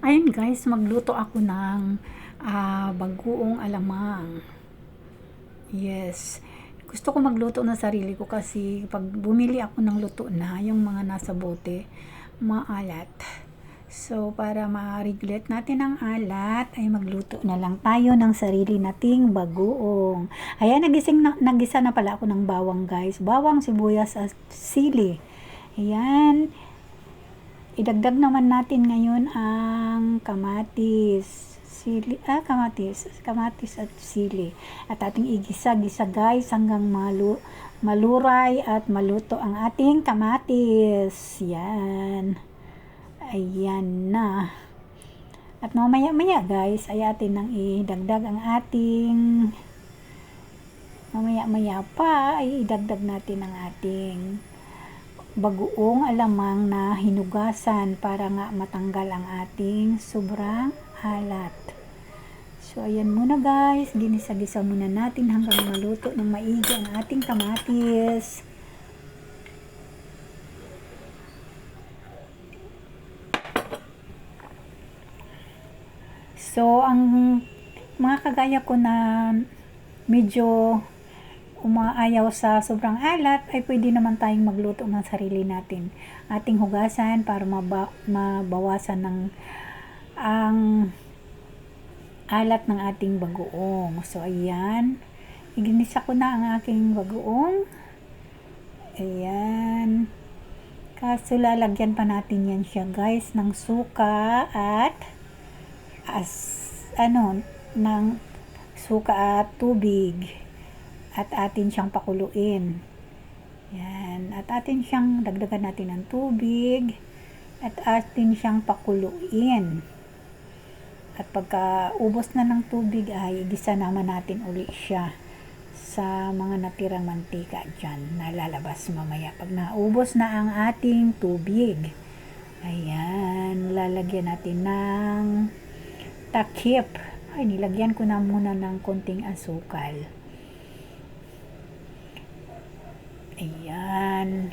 Ayun guys, magluto ako ng ah, bagoong alamang. Yes. Gusto ko magluto ng sarili ko kasi pag bumili ako ng luto na, yung mga nasa bote, maalat. So, para ma-regulate natin ang alat, ay magluto na lang tayo ng sarili nating bagoong. Ayan, nagising na, nagisa na pala ako ng bawang guys. Bawang, sibuyas, at sili. Ayan, idagdag naman natin ngayon ang kamatis. Sili, ah, kamatis. Kamatis at sili. At ating igisa-gisa guys hanggang malu maluray at maluto ang ating kamatis. Yan. Ayan na. At mamaya-maya guys, ay atin nang idagdag ang ating mamaya-maya pa ay idagdag natin ang ating bagoong alamang na hinugasan para nga matanggal ang ating sobrang alat. So, ayan muna guys. Ginisa-gisa muna natin hanggang maluto ng maigi ang ating kamatis. So, ang mga kagaya ko na medyo umaayaw sa sobrang alat, ay pwede naman tayong magluto ng sarili natin. Ating hugasan para maba, mabawasan ng ang alat ng ating bagoong. So, ayan. Iginisa ko na ang aking bagoong. Ayan. Kaso lalagyan pa natin yan siya guys ng suka at as ano ng suka at tubig at atin siyang pakuluin. Yan. At atin siyang dagdagan natin ng tubig at atin siyang pakuluin. At pagka ubos na ng tubig ay gisa naman natin uli siya sa mga natirang mantika dyan na lalabas mamaya. Pag naubos na ang ating tubig, ayan, lalagyan natin ng takip. Ay, nilagyan ko na muna ng konting asukal. Ayan.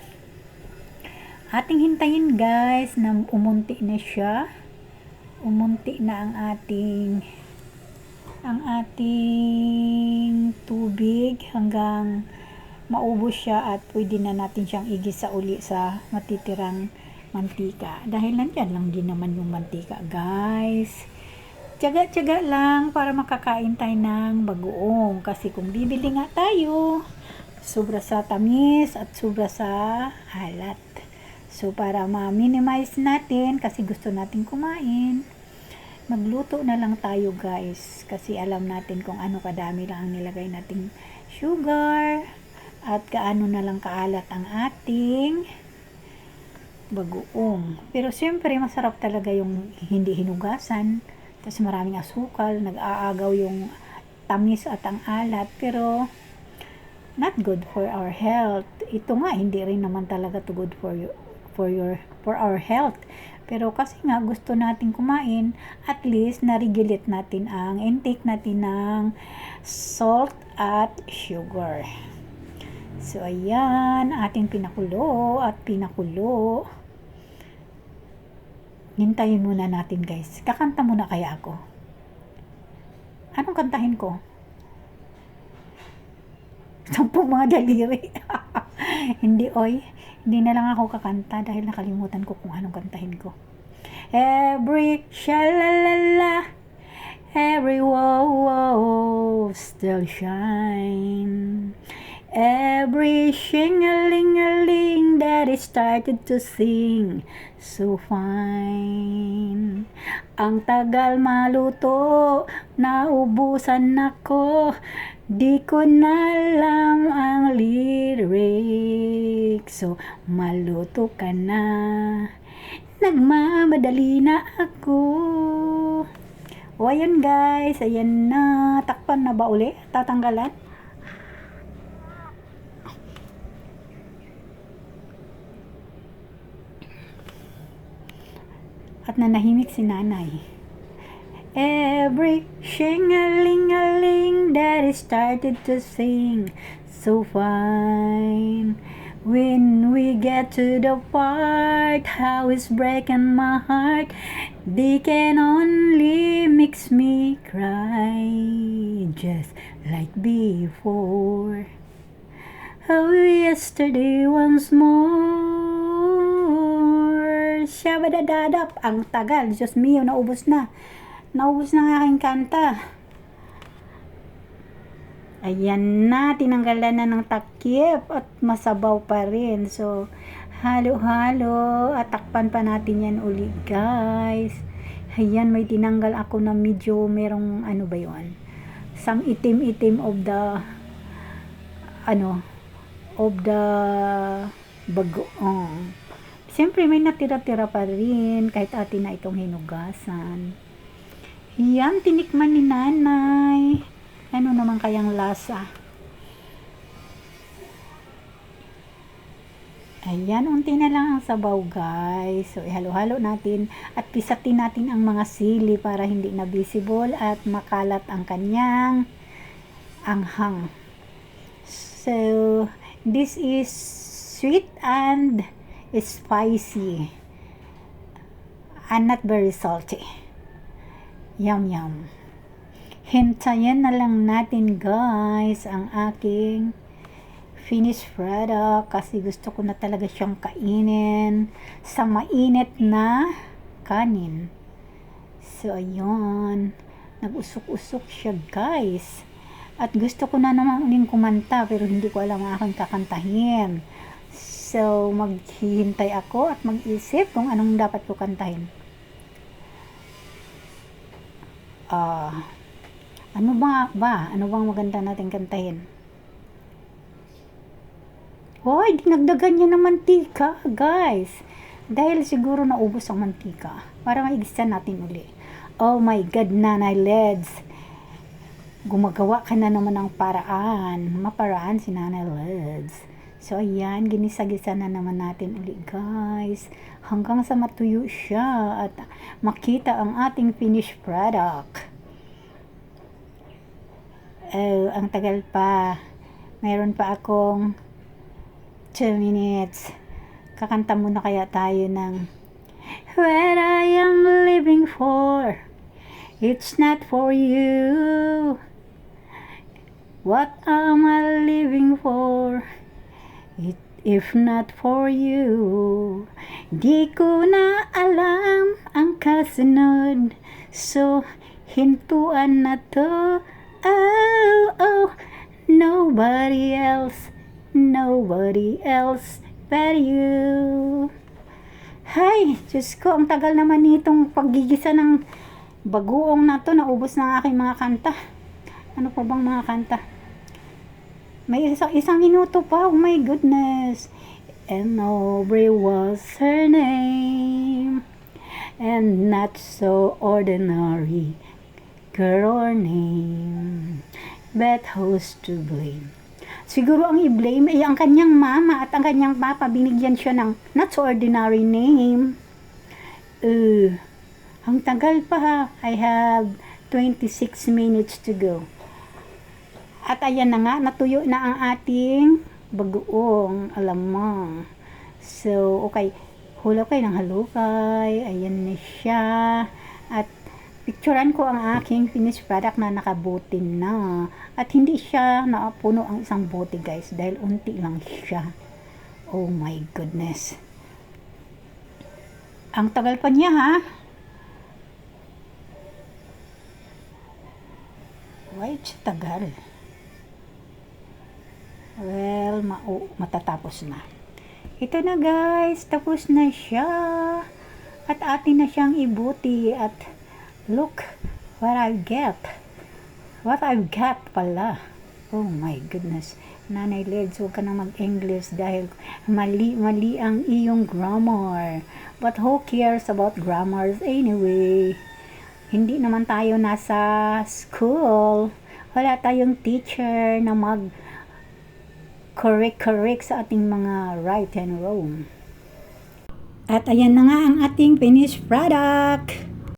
Ating hintayin guys na umunti na siya. Umunti na ang ating ang ating tubig hanggang maubos siya at pwede na natin siyang igisa uli sa matitirang mantika. Dahil nandyan lang din naman yung mantika guys. Tiyaga-tiyaga lang para makakain tayo ng bagoong. Kasi kung bibili nga tayo, sobra sa tamis at sobra sa halat. So, para ma-minimize natin, kasi gusto natin kumain, magluto na lang tayo guys. Kasi alam natin kung ano kadami lang ang nilagay nating sugar, at kaano na lang kaalat ang ating bagoong. Pero siyempre, masarap talaga yung hindi hinugasan. Tapos maraming asukal, nag-aagaw yung tamis at ang alat. Pero, not good for our health. Ito nga hindi rin naman talaga to good for you for your for our health. Pero kasi nga gusto natin kumain, at least na-regulate natin ang intake natin ng salt at sugar. So ayan, ating pinakulo at pinakulo. Hintayin muna natin guys. Kakanta muna kaya ako. Anong kantahin ko? Sampung mga daliri. hindi, oy. Hindi na lang ako kakanta dahil nakalimutan ko kung anong kantahin ko. Every shalalala, every wow wow still shine. Every shing-a-ling-a-ling that it started to sing so fine. Ang tagal maluto, naubusan ako, di ko na alam ang lyrics. So, maluto ka na, nagmamadali na ako. O, ayan guys, ayan na, takpan na ba uli? Tatanggalan? At nanahimik si nanay. Every shing-a-ling-a-ling that it started to sing so fine. When we get to the part, how it's breaking my heart. They can only makes me cry, just like before. Oh, yesterday once more. Shabadadadap. Ang tagal. Diyos mio, naubos na. Naubos na ang aking kanta. Ayan na, tinanggalan na ng takip at masabaw pa rin. So, halo-halo at takpan pa natin yan uli, guys. Ayan, may tinanggal ako na medyo merong ano ba yun? Some itim-itim of the ano, of the bagoong. Siyempre, may natira-tira pa rin kahit atin na itong hinugasan. Yan, tinikman ni nanay. Ano naman kayang lasa? Ayan, unti na lang ang sabaw guys. So, ihalo-halo natin at pisatin natin ang mga sili para hindi na visible at makalat ang kanyang anghang. So, this is sweet and spicy and not very salty. Yum, yum. Hintayin na lang natin guys ang aking finished product kasi gusto ko na talaga siyang kainin sa mainit na kanin. So, ayun. Nag-usok-usok siya guys. At gusto ko na naman uling kumanta pero hindi ko alam ang aking kakantahin. So, maghihintay ako at mag-isip kung anong dapat ko kantahin. Ah, ano ba ba? Ano bang maganda natin kantahin? Hoy, dinagdagan niya ng mantika, guys. Dahil siguro naubos ang mantika. Para maigisa natin uli. Oh my God, nanay Leds. Gumagawa ka na naman ng paraan. Maparaan si nanay Leds. So, ayan, ginisa-gisa na naman natin uli, guys. Hanggang sa matuyo siya at makita ang ating finished product. Oh, ang tagal pa. Mayroon pa akong 2 minutes. Kakanta muna kaya tayo ng What I am living for It's not for you What am I living for It, If not for you Di ko na alam ang kasunod So, hintuan na to Oh, oh Nobody else Nobody else but you. Hay, Diyos ko, ang tagal naman nitong paggigisa ng bagoong na to. Naubos na ang aking mga kanta. Ano pa bang mga kanta? May isang, isang minuto pa. Oh my goodness. And Aubrey was her name. And not so ordinary girl or name. But who's to blame? Siguro ang i-blame ay ang kanyang mama at ang kanyang papa binigyan siya ng not so ordinary name. Uh, ang tagal pa ha. I have 26 minutes to go. At ayan na nga, natuyo na ang ating bagoong alamang. So, okay. Hula kayo ng halukay. Ayan na siya. At picturean ko ang aking finished product na nakabutin na. At hindi siya naapuno ang isang bote guys dahil unti lang siya. Oh my goodness. Ang tagal pa niya ha. Siya tagal? Well, ma matatapos na. Ito na guys, tapos na siya. At atin na siyang ibuti at Look what I get. What I've got pala. Oh my goodness. Nanay Leds, huwag ka na mag-English dahil mali-mali ang iyong grammar. But who cares about grammars anyway? Hindi naman tayo nasa school. Wala tayong teacher na mag correct-correct sa ating mga right and wrong. At ayan na nga ang ating finished product.